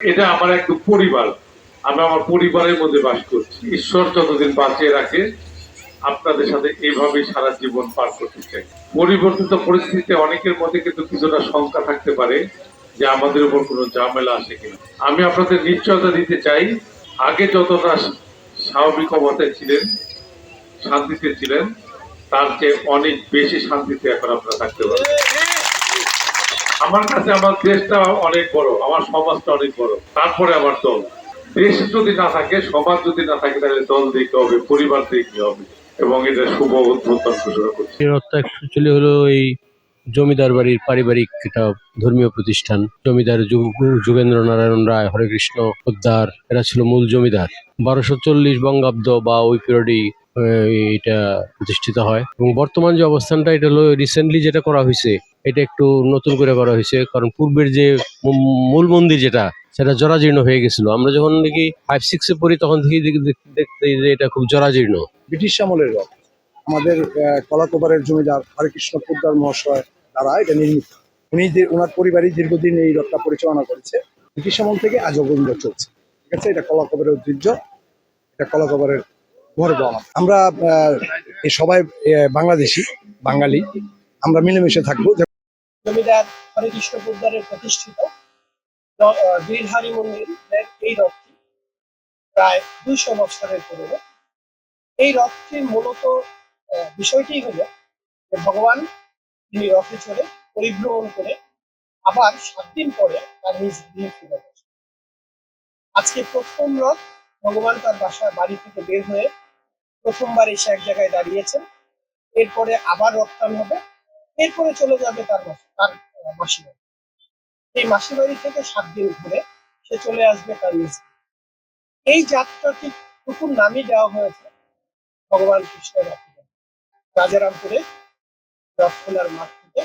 এটা আমার একটু পরিবার। আমি আমার পরিবারের মধ্যে বাস করছি। ঈশ্বর যতদিন বাঁচিয়ে রাখে, আপনাদের সাথে এইভাবেই সারা জীবন পার করতে চাই। পরিবর্তিত পরিস্থিতিতে অনেকের মধ্যে কিন্তু কিছুটা শঙ্কা থাকতে পারে যে আমাদের উপর কোনো ঝামেলা আসে কিনা। আমি আপনাদের নিশ্চয়তা দিতে চাই, আগে যতটা স্বাভাবিক অবস্থায় ছিলেন, শান্তিতে ছিলেন, তার চেয়ে অনেক বেশি শান্তিতে এখন আপনারা থাকতে পারবেন। আমার কাছে আমার দেশটা অনেক বড়, আমার সমাজটা অনেক বড়। তারপরে আমার দল। দেশ যদি না থাকে, সমাজ যদি না থাকে, তাহলে দল দেখতে হবে, পরিবার দেখতে হবে, এবং এটা শুভ উদ্বোধন ঘোষণা করছি। হলো এই জমিদার বাড়ির পারিবারিক একটা ধর্মীয় প্রতিষ্ঠান। জমিদার যোগেন্দ্র নারায়ণ রায় হরে কৃষ্ণ পোদ্দার, এরা ছিল মূল জমিদার। বারোশো চল্লিশ বঙ্গাব্দ বা ওই পিরিয়ডেই এটা প্রতিষ্ঠিত হয়। এবং বর্তমান যে অবস্থানটা, এটা হলো রিসেন্টলি যেটা করা হয়েছে এটা একটু নতুন করে করা হয়েছে কারণ পূর্বের যে মূল মন্দির যেটা, সেটা জরাজীর্ণ হয়ে গেছিল। আমরা যখন নাকি ফাইভ সিক্সে পড়ি, তখন থেকে দেখতে যে এটা খুব জরাজীর্ণ। ব্রিটিশ আমলের রথ। আমাদের কলাকোবারের জমিদার হরেকৃষ্ণ পোদ্দার মহাশয় দ্বারা এটা নির্মিত। উনি ওনার পরিবারই দীর্ঘদিন এই রথটা পরিচালনা করেছে। ব্রিটিশ আমল থেকে আজ অবন্ধ চলছে। ঠিক আছে? এটা কলাকোবারের ঐতিহ্য। এটা কলাকোবারের আমার সবাই বাংলাদেশি, বাঙালি, আমরা মিলেমিশে থাকব। জমিদার হরেকৃষ্ণ পোদ্দারের প্রতিষ্ঠিত বীরহারি মন্দিরের এই রথটি প্রায় দুইশো বছরের পুরনো। এই রথটির মূলত বিষয়টি হলো ভগবান তিনি রথে চড়ে পরিভ্রমণ করে আবার সাত দিন পরে তার নিজ গৃহে ফিরে আজকে প্রথম রথ ভগবান তার বাসা বাড়ি থেকে বের হয়ে প্রথমবার এসে এক জায়গায় দাঁড়িয়েছেন। এরপরে আবার রথটান হবে। এরপরে চলে যাবে তার তার আহ, মাসি বাড়ি এই মাসি বাড়ি থেকে সাত দিন ঘুরে সে চলে আসবে তার নিজ এই যাত্রাটি টুকুর নামই দেওয়া হয়েছে ভগবান কৃষ্ণের রথযাত্রা রাজারামপুরে রথখোলার মাঠ থেকে।